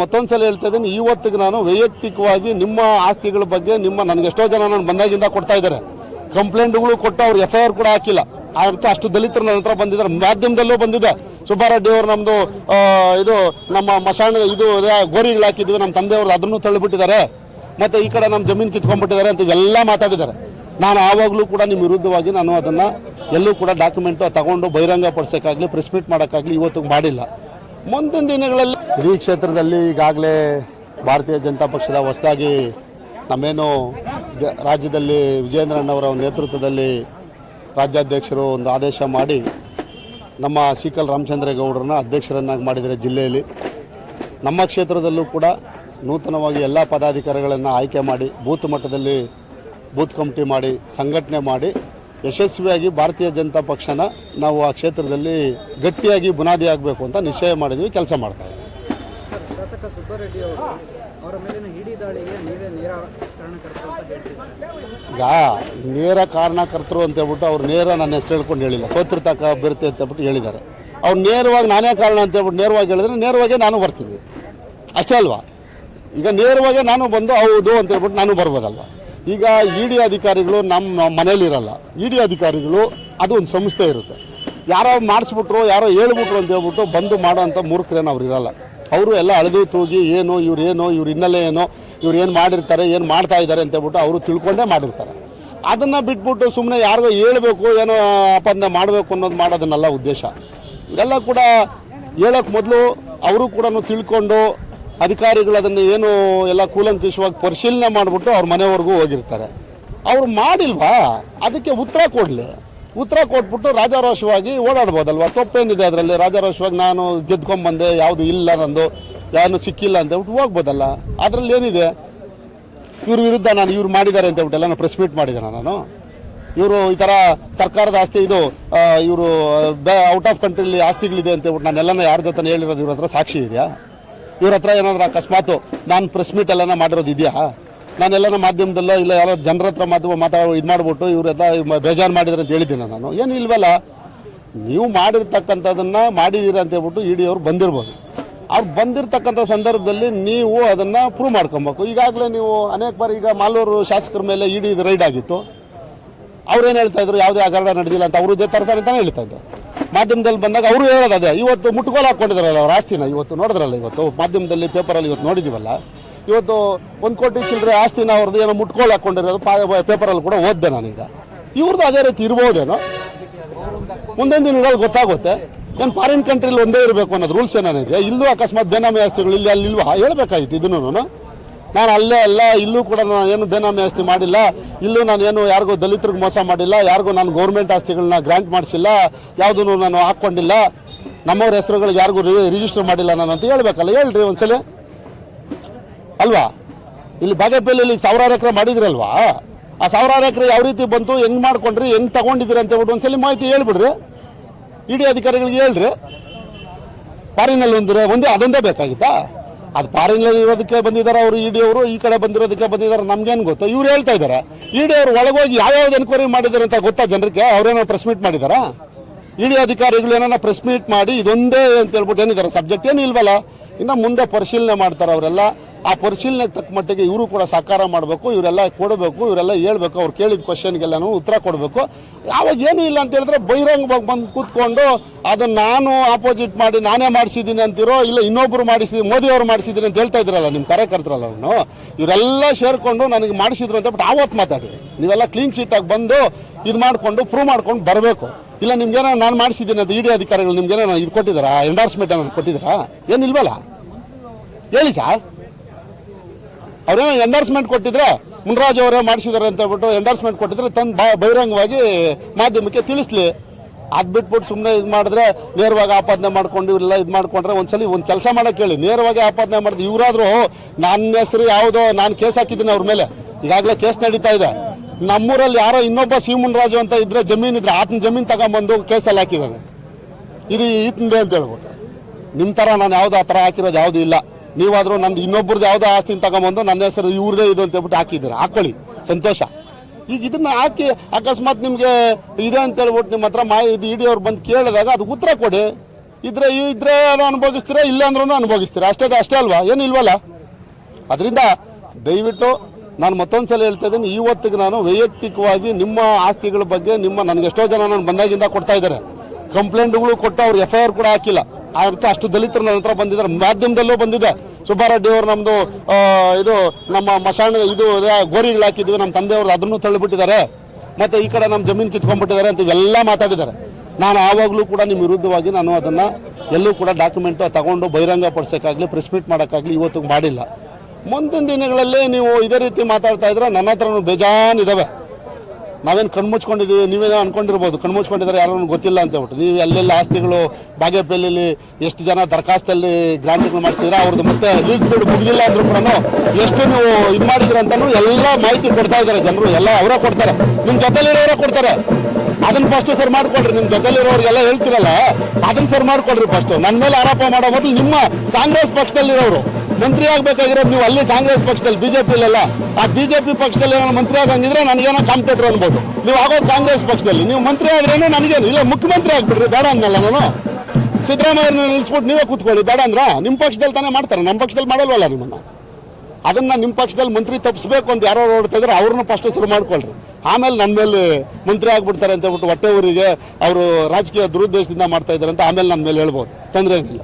ಮತ್ತೊಂದ್ಸಲ ಹೇಳ್ತಾ ಇದ್ದೀನಿ ಇವತ್ತಿಗೆ ನಾನು ವೈಯಕ್ತಿಕವಾಗಿ ನಿಮ್ಮ ಆಸ್ತಿಗಳ ಬಗ್ಗೆ ನಿಮ್ಮ ನನಗೆ ಎಷ್ಟೋ ಜನ ನಾನು ಬಂದಾಗಿಂದ ಕೊಡ್ತಾ ಇದ್ದಾರೆ. ಕಂಪ್ಲೇಂಟ್ಗಳು ಕೊಟ್ಟು ಅವ್ರು ಎಫ್ ಐ ಆರ್ ಕೂಡ ಹಾಕಿಲ್ಲ. ಅಂತ ಅಷ್ಟು ದಲಿತರು ನನ್ನ ಹತ್ರ ಬಂದಿದ್ದಾರೆ. ಮಾಧ್ಯಮದಲ್ಲೂ ಬಂದಿದೆ. ಸುಬ್ಬಾರೆಡ್ಡಿ ಅವರು ನಮ್ಮದು ಇದು ನಮ್ಮ ಮಶಾಣ ಇದು ಗೋರಿಗಳು ಹಾಕಿದ್ವಿ ನಮ್ಮ ತಂದೆಯವರು ಅದನ್ನು ತಳ್ಳಿಬಿಟ್ಟಿದ್ದಾರೆ. ಮತ್ತೆ ಈ ಕಡೆ ನಮ್ಮ ಜಮೀನು ಕಿತ್ಕೊಂಡ್ಬಿಟ್ಟಿದ್ದಾರೆ ಅಂತ ಇವೆಲ್ಲ ಮಾತಾಡಿದ್ದಾರೆ. ನಾನು ಆವಾಗಲೂ ಕೂಡ ನಿಮ್ಮ ವಿರುದ್ಧವಾಗಿ ನಾನು ಅದನ್ನು ಎಲ್ಲೂ ಕೂಡ ಡಾಕ್ಯುಮೆಂಟು ತಗೊಂಡು ಬಹಿರಂಗ ಪಡಿಸೋಕ್ಕಾಗಲಿ ಪ್ರೆಸ್ ಮೀಟ್ ಮಾಡೋಕ್ಕಾಗಲಿ ಇವತ್ತು ಮಾಡಿಲ್ಲ. ಮುಂದಿನ ದಿನಗಳಲ್ಲಿ ಇಡೀ ಕ್ಷೇತ್ರದಲ್ಲಿ ಈಗಾಗಲೇ ಭಾರತೀಯ ಜನತಾ ಪಕ್ಷದ ಹೊಸದಾಗಿ ನಮ್ಮೇನು ರಾಜ್ಯದಲ್ಲಿ ವಿಜೇಂದ್ರಣ್ಣವರ ನೇತೃತ್ವದಲ್ಲಿ ರಾಜ್ಯಾಧ್ಯಕ್ಷರು ಒಂದು ಆದೇಶ ಮಾಡಿ ನಮ್ಮ ಸಿಕಲ್ ರಾಮಚಂದ್ರೇಗೌಡರನ್ನ ಅಧ್ಯಕ್ಷರನ್ನಾಗಿ ಮಾಡಿದರೆ ಜಿಲ್ಲೆಯಲ್ಲಿ. ನಮ್ಮ ಕ್ಷೇತ್ರದಲ್ಲೂ ಕೂಡ ನೂತನವಾಗಿ ಎಲ್ಲ ಪದಾಧಿಕಾರಿಗಳನ್ನು ಆಯ್ಕೆ ಮಾಡಿ ಬೂತ್ ಮಟ್ಟದಲ್ಲಿ ಬೂತ್ ಕಮಿಟಿ ಮಾಡಿ, ಸಂಘಟನೆ ಮಾಡಿ ಯಶಸ್ವಿಯಾಗಿ ಭಾರತೀಯ ಜನತಾ ಪಕ್ಷನ ನಾವು ಆ ಕ್ಷೇತ್ರದಲ್ಲಿ ಗಟ್ಟಿಯಾಗಿ ಬುನಾದಿ ಆಗಬೇಕು ಅಂತ ನಿಶ್ಚಯ ಮಾಡಿದ್ವಿ ಕೆಲಸ ಮಾಡ್ತಾ ಇದ್ದೀವಿ ಸರ್ ಶಾಸಕ ಸುಬ್ಬಾರೆಡ್ಡಿ ಅವರು ಅವರ ಮೇಲಿನ ಹಿಡಿ ದಾಳಿಗೆ ನೀವೇ ನೇರ ಕಾರಣಕರ್ತರು ಅಂತ ಹೇಳ್ತಿದ್ದಾರೆ? ಈಗ ನೇರ ಕಾರಣಕರ್ತರು ಅಂತ ಹೇಳ್ಬಿಟ್ಟು ಅವ್ರು ನೇರ ನನ್ನ ಹೆಸರು ಹೇಳ್ಕೊಂಡು ಹೇಳಿಲ್ಲ ಸೋತಿರ್ತಕ್ಕ ಅಭ್ಯರ್ಥಿ ಅಂತ ಹೇಳ್ಬಿಟ್ಟು ಹೇಳಿದ್ದಾರೆ. ಅವ್ರು ನೇರವಾಗಿ ನಾನೇ ಕಾರಣ ಅಂತ ಹೇಳ್ಬಿಟ್ಟು ನೇರವಾಗಿ ಹೇಳಿದ್ರೆ ನೇರವಾಗಿ ನಾನು ಬರ್ತೀನಿ. ಅಷ್ಟೇ ಅಲ್ವಾ? ಈಗ ನೇರವಾಗಿ ನಾನು ಬಂದು ಹೌದು ಅಂತ ಹೇಳ್ಬಿಟ್ಟು ನಾನು ಬರ್ಬೋದಲ್ವ? ಈಗ ಇ ಡಿ ಅಧಿಕಾರಿಗಳು ನಮ್ಮ ಮನೇಲಿರಲ್ಲ ಇ ಡಿ ಅಧಿಕಾರಿಗಳು ಅದು ಒಂದು ಸಂಸ್ಥೆ ಇರುತ್ತೆ. ಯಾರೋ ಮಾಡಿಸ್ಬಿಟ್ರು, ಯಾರೋ ಹೇಳ್ಬಿಟ್ರು ಅಂತ ಹೇಳ್ಬಿಟ್ಟು ಬಂದು ಮಾಡೋ ಅಂಥ ಮೂರ್ಖರೇನು ಅವ್ರು ಇರಲ್ಲ. ಅವರು ಎಲ್ಲ ಅಳೆದು ತೂಗಿ ಏನು, ಇವ್ರು ಏನು, ಇವ್ರ ಹಿನ್ನೆಲೆ ಏನೋ, ಇವ್ರು ಏನು ಮಾಡಿರ್ತಾರೆ, ಏನು ಮಾಡ್ತಾ ಇದ್ದಾರೆ ಅಂತ ಹೇಳ್ಬಿಟ್ಟು ಅವರು ತಿಳ್ಕೊಂಡೇ ಮಾಡಿರ್ತಾರೆ. ಅದನ್ನು ಬಿಟ್ಬಿಟ್ಟು ಸುಮ್ಮನೆ ಯಾರಿಗೋ ಹೇಳಬೇಕು, ಏನೋ ಅಪಂದ ಮಾಡಬೇಕು ಅನ್ನೋದು ಮಾಡೋದನ್ನೆಲ್ಲ ಉದ್ದೇಶ. ಇವೆಲ್ಲ ಕೂಡ ಹೇಳೋಕ್ಕೆ ಮೊದಲು ಅವರು ಕೂಡ ತಿಳ್ಕೊಂಡು ಅಧಿಕಾರಿಗಳು ಅದನ್ನು ಏನು ಎಲ್ಲ ಕೂಲಂಕುಷವಾಗಿ ಪರಿಶೀಲನೆ ಮಾಡಿಬಿಟ್ಟು ಅವ್ರ ಮನೆವರೆಗೂ ಹೋಗಿರ್ತಾರೆ. ಅವ್ರು ಮಾಡಿಲ್ವಾ? ಅದಕ್ಕೆ ಉತ್ತರ ಕೊಡಲಿ. ಉತ್ತರ ಕೊಟ್ಬಿಟ್ಟು ರಾಜಾರೋಷವಾಗಿ ಓಡಾಡ್ಬೋದಲ್ವಾ? ತಪ್ಪೇನಿದೆ ಅದರಲ್ಲಿ? ರಾಜಾರೋಷವಾಗಿ ನಾನು ಗೆದ್ಕೊಂಬಂದೆ, ಯಾವುದು ಇಲ್ಲ ನಂದು ಯಾರು ಸಿಕ್ಕಿಲ್ಲ ಅಂತ ಹೇಳ್ಬಿಟ್ಟು ಹೋಗ್ಬೋದಲ್ಲ? ಅದರಲ್ಲಿ ಏನಿದೆ? ಇವ್ರ ವಿರುದ್ಧ ನಾನು ಇವ್ರು ಮಾಡಿದ್ದಾರೆ ಅಂತ ಹೇಳ್ಬಿಟ್ಟು ಎಲ್ಲ ಪ್ರೆಸ್ ಮೀಟ್ ಮಾಡಿದ್ದೆ ನಾನು? ಇವರು ಈ ಥರ ಸರ್ಕಾರದ ಆಸ್ತಿ, ಇದು ಇವರು ಔಟ್ ಆಫ್ ಕಂಟ್ರಿಲಿ ಆಸ್ತಿಗಳಿದೆ ಅಂತ ಹೇಳ್ಬಿಟ್ಟು ನಾನೆಲ್ಲನ ಯಾರ ಜೊತೆ ಹೇಳಿರೋದು ಇವ್ರ ಹತ್ರ ಸಾಕ್ಷಿ ಇದೆಯಾ? ಇವ್ರ ಹತ್ರ ಏನಾದ್ರು ಅಕಸ್ಮಾತ್ ನಾನು ಪ್ರೆಸ್ ಮೀಟ್ ಎಲ್ಲನ ಮಾಡಿರೋದು ಇದೆಯಾ? ನಾನೆಲ್ಲನ ಮಾಧ್ಯಮದಲ್ಲೋ ಇಲ್ಲ ಯಾರೋ ಜನರ ಹತ್ರ ಮಾಧ್ಯಮ ಮಾತಾಡೋ ಇದು ಮಾಡ್ಬಿಟ್ಟು ಇವರೆಲ್ಲ ಬೇಜಾರು ಮಾಡಿದ್ರೆ ಅಂತ ಹೇಳಿದ್ದೀನಿ ನಾನು. ಏನು ಇಲ್ವಲ್ಲ? ನೀವು ಮಾಡಿರ್ತಕ್ಕಂಥದ್ದನ್ನು ಮಾಡಿದ್ದೀರ ಅಂತ ಹೇಳ್ಬಿಟ್ಟು ಇಡಿ ಅವ್ರು ಬಂದಿರ್ಬೋದು. ಅವ್ರು ಬಂದಿರತಕ್ಕಂಥ ಸಂದರ್ಭದಲ್ಲಿ ನೀವು ಅದನ್ನು ಪ್ರೂವ್ ಮಾಡ್ಕೊಬೇಕು. ಈಗಾಗಲೇ ನೀವು ಅನೇಕ ಬಾರಿ ಈಗ ಮಾಲೂರು ಶಾಸಕರ ಮೇಲೆ ಇಡಿ ರೈಡ್ ಆಗಿತ್ತು. ಅವ್ರೇನು ಹೇಳ್ತಾ ಇದ್ರು? ಯಾವುದೇ ಅಗರಣ ನಡೆದಿಲ್ಲ ಅಂತ ಅವರು ಇದೇ ತರ್ತಾರೆ ಅಂತಲೇ ಹೇಳ್ತಾ ಇದ್ರು. ಮಾಧ್ಯಮದಲ್ಲಿ ಬಂದಾಗ ಅವರು ಹೇಳೋದು ಅದೇ. ಇವತ್ತು ಮುಟ್ಗೋಲು ಹಾಕ್ಕೊಂಡಿದ್ರಲ್ಲ ಅವ್ರ ಆಸ್ತಿನ. ಇವತ್ತು ನೋಡಿದ್ರಲ್ಲ ಇವತ್ತು? ಮಾಧ್ಯಮದಲ್ಲಿ ಪೇಪರಲ್ಲಿ ಇವತ್ತು ನೋಡಿದ್ದೀವಲ್ಲ ಇವತ್ತು ಒಂದು ಕೋಟಿ ಚಿಲ್ಲರೆ ಆಸ್ತಿನ ಅವ್ರದ್ದು ಏನೋ ಮುಟ್ಗೋಲು ಹಾಕೊಂಡಿರೋದು ಪಾ- ಪೇಪರಲ್ಲಿ ಕೂಡ ಓದ್ದೆ ನಾನೀಗ. ಇವ್ರದ್ದು ಅದೇ ರೀತಿ ಇರ್ಬೋದೇನೋ? ಮುಂದೊಂದು ದಿನಗಳಲ್ಲಿ ಗೊತ್ತಾಗುತ್ತೆ. ಏನು ಫಾರಿನ್ ಕಂಟ್ರಿಲಿ ಒಂದೇ ಇರಬೇಕು ಅನ್ನೋದು ರೂಲ್ಸ್ ಏನಾನಿದೆ ಇಲ್ಲೂ ಅಕಸ್ಮಾತ್ ಬೇನಾಮಿ ಆಸ್ತಿಗಳು ಇಲ್ಲಿ, ಅಲ್ಲಿ ಇಲ್ವಾ? ಹೇಳ್ಬೇಕಾಗಿತ್ತು ಇದನ್ನು ನಾನು ಅಲ್ಲೇ ಅಲ್ಲ ಇಲ್ಲೂ ಕೂಡ ನಾನು ಏನು ಬೇನಾಮಿ ಆಸ್ತಿ ಮಾಡಿಲ್ಲ. ಇಲ್ಲೂ ನಾನು ಏನು ಯಾರಿಗೂ ದಲಿತರಿಗೆ ಮೋಸ ಮಾಡಿಲ್ಲ, ಯಾರಿಗೂ ನಾನು ಗೌರ್ಮೆಂಟ್ ಆಸ್ತಿಗಳನ್ನ ಗ್ರಾಂಟ್ ಮಾಡಿಸಿಲ್ಲ, ಯಾವುದನ್ನು ನಾನು ಹಾಕ್ಕೊಂಡಿಲ್ಲ. ನಮ್ಮವ್ರ ಹೆಸರುಗಳಿಗೆ ಯಾರಿಗೂ ರಿಜಿಸ್ಟರ್ ಮಾಡಿಲ್ಲ ನಾನು ಅಂತ ಹೇಳ್ಬೇಕಲ್ಲ, ಹೇಳ್ರಿ ಒಂದ್ಸಲ. ಅಲ್ವಾ? ಇಲ್ಲಿ ಬಾಗೇಪಲ್ಲಿಲಿ ಸಾವಿರಾರು ಎಕರೆ ಮಾಡಿದ್ರಲ್ವಾ? ಆ ಸಾವಿರಾರು ಎಕರೆ ಯಾವ ರೀತಿ ಬಂತು, ಹೆಂಗ್ ಮಾಡ್ಕೊಂಡ್ರಿ, ಹೆಂಗ್ ತಗೊಂಡಿದ್ದೀರಿ ಅಂತ ಹೇಳ್ಬಿಟ್ಟು ಒಂದ್ಸಲಿ ಮಾಹಿತಿ ಹೇಳ್ಬಿಡ್ರಿ. ಇಡಿ ಅಧಿಕಾರಿಗಳಿಗೆ ಹೇಳ್ರಿ. ಫಾರಿನಲ್ಲಿ ಒಂದ್ರೆ, ಒಂದೇ, ಅದೊಂದೇ ಬೇಕಾಗಿತ್ತಾ? ಅದು ಫಾರಿನ್ ಇರೋದಕ್ಕೆ ಬಂದಿದ್ದಾರೆ, ಅವರು ಇಡಿ ಅವರು, ಈ ಕಡೆ ಬಂದಿರೋದಕ್ಕೆ ಬಂದಿದ್ದಾರೆ, ನಮ್ಗೇನು ಗೊತ್ತು? ಇವ್ರು ಹೇಳ್ತಾ ಇದ್ದಾರೆ. ಇಡಿ ಅವರು ಒಳಗೋಗಿ ಯಾವ್ಯಾವ್ದು ಎನ್ಕ್ವೈರಿ ಮಾಡಿದ್ದಾರೆ ಅಂತ ಗೊತ್ತಾ ಜನರಿಗೆ? ಅವರೇನೋ ಪ್ರೆಸ್ ಮೀಟ್ ಮಾಡಿದಾರಾ ಇಡಿ ಅಧಿಕಾರಿಗಳು ಏನಾರ ಪ್ರೆಸ್ ಮೀಟ್ ಮಾಡಿ ಇದೊಂದೇ ಅಂತ ಹೇಳ್ಬಿಟ್ಟು ಏನಿದ್ದಾರೆ? ಸಬ್ಜೆಕ್ಟ್ ಏನು ಇಲ್ವಲ್ಲ? ಇನ್ನು ಮುಂದೆ ಪರಿಶೀಲನೆ ಮಾಡ್ತಾರೆ ಅವರೆಲ್ಲ. ಆ ಪರಿಶೀಲನೆಗೆ ತಕ್ಕ ಮಟ್ಟಿಗೆ ಇವರು ಕೂಡ ಸಹಕಾರ ಮಾಡಬೇಕು, ಇವರೆಲ್ಲ ಕೊಡಬೇಕು, ಇವರೆಲ್ಲ ಹೇಳ್ಬೇಕು, ಅವ್ರು ಕೇಳಿದ ಕ್ವಶನ್ಗೆಲ್ಲನೂ ಉತ್ತರ ಕೊಡಬೇಕು. ಯಾವಾಗ ಏನೂ ಇಲ್ಲ ಅಂತ ಹೇಳಿದ್ರೆ ಬಹಿರಂಗವಾಗಿ ಬಂದು ಕೂತ್ಕೊಂಡು ಅದನ್ನು ನಾನು ಆಪೋಸಿಟ್ ಮಾಡಿ ನಾನೇ ಮಾಡಿಸಿದ್ದೀನಿ ಅಂತಿರೋ, ಇಲ್ಲ ಇನ್ನೊಬ್ರು ಮಾಡಿಸಿದ್ದೀನಿ ಮೋದಿ ಅವರು ಮಾಡಿಸಿದ್ದೀನಿ ಅಂತ ಹೇಳ್ತಾ ಇದ್ರಲ್ಲ ನಿಮ್ಮ ಕಾರ್ಯಕರ್ತರಲ್ಲ ಅವನು ಇವರೆಲ್ಲ ಸೇರಿಕೊಂಡು ನನಗೆ ಮಾಡಿಸಿದ್ರು ಅಂತ ಬಿಟ್ಟು ಆವತ್ತು ಮಾತಾಡಿ. ನೀವೆಲ್ಲ ಕ್ಲೀನ್ ಶೀಟಾಗಿ ಬಂದು ಇದು ಮಾಡಿಕೊಂಡು ಪ್ರೂವ್ ಮಾಡ್ಕೊಂಡು ಬರಬೇಕು. ಇಲ್ಲ ನಿಮ್ಗೇನೋ ನಾನು ಮಾಡಿಸಿದ್ದೀನಿ ಅದು ಇಡಿ ಅಧಿಕಾರಿಗಳು ನಿಮ್ಗೇನೋ ಇದು ಕೊಟ್ಟಿದ್ದಾರಾ? ಎಂಡಾರ್ಸ್ಮೆಂಟ್ ಅನ್ನೋದು ಕೊಟ್ಟಿದ್ದಾರಾ? ಏನಿಲ್ವಲ್ಲ? ಹೇಳಿ ಸರ್ ಅವ್ರೇನೋ ಎಂಡಾರ್ಸ್ಮೆಂಟ್ ಕೊಟ್ಟಿದ್ರೆ ಮುನ್ರಾಜ್ ಅವರೇ ಮಾಡಿಸಿದ್ದಾರೆ ಅಂತ ಹೇಳ್ಬಿಟ್ಟು ಎಂಡಾರ್ಸ್ಮೆಂಟ್ ಕೊಟ್ಟಿದ್ರೆ ತಂದು ಬಹಿರಂಗವಾಗಿ ಮಾಧ್ಯಮಕ್ಕೆ ತಿಳಿಸ್ಲಿ. ಅದ್ ಬಿಟ್ಬಿಟ್ಟು ಸುಮ್ಮನೆ ಇದು ಮಾಡಿದ್ರೆ ನೇರವಾಗಿ ಆಪಾದನೆ ಮಾಡ್ಕೊಂಡು ಇವರೆಲ್ಲ ಇದು ಮಾಡ್ಕೊಂಡ್ರೆ ಒಂದ್ಸಲಿ ಒಂದು ಕೆಲಸ ಮಾಡಕ್ಕೆ ಹೇಳಿ. ನೇರವಾಗಿ ಆಪಾದನೆ ಮಾಡಿದ್ರೆ ಇವರಾದರೂ ನನ್ನ ಹೆಸರು ಯಾವುದೋ, ನಾನು ಕೇಸ್ ಹಾಕಿದ್ದೀನಿ ಅವ್ರ ಮೇಲೆ. ಈಗಾಗಲೇ ಕೇಸ್ ನಡೀತಾ ಇದೆ. ನಮ್ಮೂರಲ್ಲಿ ಯಾರೋ ಇನ್ನೊಬ್ಬ ರಾಜು ಅಂತ ಇದ್ರೆ ಜಮೀನ್ ಇದ್ರೆ ಆತನ ಜಮೀನ್ ತಗೊಂಬಂದು ಕೇಸಲ್ಲಿ ಹಾಕಿದ್ದಾನೆ ಇದು ಈತಂದೆ ಅಂತ ಹೇಳ್ಬೋದು. ನಿಮ್ಮ ಥರ ನಾನು ಯಾವ್ದು ಆ ಥರ ಹಾಕಿರೋದು ಯಾವುದು ಇಲ್ಲ. ನೀವಾದರೂ ನಂದು ಇನ್ನೊಬ್ರದ್ದು ಯಾವುದೋ ಆಸ್ತಿನ ತಗೊಂಬಂದು ನನ್ನ ಹೆಸರು ಇವ್ರದೇ ಇದು ಅಂತ ಹೇಳ್ಬಿಟ್ಟು ಹಾಕಿದ್ದೀರ? ಹಾಕೊಳ್ಳಿ. ಸಂತೋಷ. ಈಗ ಇದನ್ನ ಹಾಕಿ ಅಕಸ್ಮಾತ್ ನಿಮಗೆ ಇದೆ ಅಂತ ಹೇಳ್ಬಿಟ್ಟು ನಿಮ್ಮ ಹತ್ರ ಮಾಹಿತಿ ಇಡಿ ಅವ್ರು ಬಂದು ಕೇಳಿದಾಗ ಅದು ಉತ್ತರ ಕೊಡಿ. ಇದ್ರೆ ಇದ್ರೆ ಅನುಭವಿಸ್ತೀರಾ, ಇಲ್ಲ ಅಂದ್ರೂ ಅನುಭವಿಸ್ತೀರಾ? ಅಷ್ಟೇ ಅಷ್ಟೇ ಅಲ್ವಾ? ಏನು ಇಲ್ವಲ್ಲ? ಅದರಿಂದ ದಯವಿಟ್ಟು ನಾನು ಮತ್ತೊಂದು ಸಲ ಹೇಳ್ತಾ ಇದ್ದೀನಿ, ಇವತ್ತಿಗೆ ನಾನು ವೈಯಕ್ತಿಕವಾಗಿ ನಿಮ್ಮ ಆಸ್ತಿಗಳ ಬಗ್ಗೆ ನಿಮ್ಮ ನನಗೆ ಎಷ್ಟೋ ಜನ ನಾನು ಬಂದಾಗಿಂದ ಕೊಡ್ತಾ ಇದ್ದಾರೆ. ಕಂಪ್ಲೇಂಟ್ಗಳು ಕೊಟ್ಟು ಅವ್ರು ಎಫ್ ಐ ಆರ್ ಕೂಡ ಹಾಕಿಲ್ಲ. ರೀತಿ ಅಷ್ಟು ದಲಿತರು ನನ್ನ ಹತ್ರ ಬಂದಿದ್ದಾರೆ. ಮಾಧ್ಯಮದಲ್ಲೂ ಬಂದಿದೆ. ಸುಬ್ಬಾರೆಡ್ಡಿ ಅವರು ನಮ್ಮದು ಇದು ನಮ್ಮ ಮಶಾಣ, ಇದು ಗೋರಿಗಳು ಹಾಕಿದ್ವಿ. ನಮ್ಮ ತಂದೆಯವರು ಅದನ್ನು ತಳ್ಳಿಬಿಟ್ಟಿದ್ದಾರೆ. ಮತ್ತೆ ಈ ಕಡೆ ನಮ್ಮ ಜಮೀನು ಕಿತ್ಕೊಂಡ್ಬಿಟ್ಟಿದ್ದಾರೆ ಅಂತ ಇವೆಲ್ಲ ಮಾತಾಡಿದ್ದಾರೆ. ನಾನು ಆವಾಗಲೂ ಕೂಡ ನಿಮ್ಮ ವಿರುದ್ಧವಾಗಿ ನಾನು ಅದನ್ನು ಎಲ್ಲೂ ಕೂಡ ಡಾಕ್ಯುಮೆಂಟ್ ತಗೊಂಡು ಬಹಿರಂಗ ಪಡಿಸೋಕ್ಕಾಗಲಿ ಪ್ರೆಸ್ ಮೀಟ್ ಮಾಡೋಕ್ಕಾಗಲಿ ಇವತ್ತು ಮಾಡಿಲ್ಲ. ಮುಂದಿನ ದಿನಗಳಲ್ಲಿ ನೀವು ಇದೇ ರೀತಿ ಮಾತಾಡ್ತಾ ಇದ್ರೆ ನನ್ನ ಹತ್ರನೂ ಬೇಜಾನ್ ಇದಾವೆ. ನಾವೇನು ಕಣ್ಮುಚ್ಕೊಂಡಿದ್ದೀವಿ ನೀವೇನೋ ಅನ್ಕೊಂಡಿರ್ಬೋದು. ಕಣ್ಮುಚ್ಕೊಂಡಿದ್ದಾರೆ ಯಾರೂ ಗೊತ್ತಿಲ್ಲ ಅಂತ ಹೇಳ್ಬಿಟ್ಟು. ನೀವು ಅಲ್ಲೆಲ್ಲ ಆಸ್ತಿಗಳು ಬಾಗೇಪಲ್ಲಿ ಎಷ್ಟು ಜನ ದರಖಾಸ್ತಲ್ಲಿ ಗ್ರಾಂಟ್ಗಳು ಮಾಡಿಸಿದ್ರೆ, ಅವ್ರದ್ದು ಮತ್ತೆ ಲೀಸ್ ಬಿಡ್, ಮುಗಿದಿಲ್ಲ ಅಂದ್ರೂ ಕೂಡ ಎಷ್ಟು ನೀವು ಇದು ಮಾಡಿದ್ರು ಅಂತಾನು ಎಲ್ಲ ಮಾಹಿತಿ ಕೊಡ್ತಾ ಇದ್ದಾರೆ ಜನರು. ಎಲ್ಲ ಅವರೇ ಕೊಡ್ತಾರೆ. ನಿಮ್ಮ ಜೊತೆಲಿರೋರೇ ಕೊಡ್ತಾರೆ. ಅದನ್ನ ಫಸ್ಟ್ ಸರ್ ಮಾಡ್ಕೊಳ್ರಿ. ನಿಮ್ಮ ಜೊತೆಲಿರೋರಿಗೆಲ್ಲ ಹೇಳ್ತಿರಲ್ಲ, ಅದನ್ನ ಸರ್ ಮಾಡ್ಕೊಳ್ರಿ ಫಸ್ಟ್ ನನ್ನ ಮೇಲೆ ಆರೋಪ ಮಾಡೋ ಮೊದಲು ನಿಮ್ಮ ಕಾಂಗ್ರೆಸ್ ಪಕ್ಷದಲ್ಲಿರೋರು. ಮಂತ್ರಿ ಆಗ್ಬೇಕಾಗಿರೋದು ನೀವು ಅಲ್ಲಿ ಕಾಂಗ್ರೆಸ್ ಪಕ್ಷದಲ್ಲಿ ಬಿಜೆಪಿಲೆಲ್ಲ ಆ ಬಿಜೆಪಿ ಪಕ್ಷದಲ್ಲಿ ಏನೋ ಮಂತ್ರಿ ಆಗಂಗಿದ್ರೆ ನನಗೇನೋ ಕಾಂಪಿಟೇಟರ್ ಅನ್ಬೋದು. ನೀವು ಆಗೋದು ಕಾಂಗ್ರೆಸ್ ಪಕ್ಷದಲ್ಲಿ. ನೀವು ಮಂತ್ರಿ ಆದ್ರೇನು ನನಗೇನು? ಇಲ್ಲ, ಮುಖ್ಯಮಂತ್ರಿ ಆಗ್ಬಿಡ್ರಿ, ಬೇಡ ಅಂದಲ್ಲ ನಾನು. ಸಿದ್ದರಾಮಯ್ಯನ ನಿಲ್ಲಿಸ್ಬಿಟ್ಟು ನೀವೇ ಕೂತ್ಕೊಳ್ಳಿ, ಬೇಡ ಅಂದ್ರ? ನಿಮ್ಮ ಪಕ್ಷದಲ್ಲಿ ತಾನೇ ಮಾಡ್ತಾರೆ ನಮ್ಮ ಪಕ್ಷದಲ್ಲಿ ಮಾಡಲ್ವಲ್ಲ ನಿಮ್ಮನ್ನ. ಅದನ್ನ ನಿಮ್ಮ ಪಕ್ಷದಲ್ಲಿ ಮಂತ್ರಿ ತಪ್ಪಿಸ್ಬೇಕು ಅಂತ ಯಾರೋ ಓಡ್ತಾ ಇದ್ರೆ ಅವ್ರನ್ನ ಫಸ್ಟ್ ಶುರು ಮಾಡ್ಕೊಳ್ರಿ. ಆಮೇಲೆ ನನ್ನ ಮೇಲೆ ಮಂತ್ರಿ ಆಗ್ಬಿಡ್ತಾರೆ ಅಂತ ಹೇಳ್ಬಿಟ್ಟು ಹೊಟ್ಟೆ ಊರಿಗೆ ಅವರು ರಾಜಕೀಯ ದುರುದ್ದೇಶದಿಂದ ಮಾಡ್ತಾ ಇದ್ದಾರೆ ಅಂತ ಆಮೇಲೆ ನನ್ನ ಮೇಲೆ ಹೇಳ್ಬೋದು. ತೊಂದರೆ ಏನಿಲ್ಲ.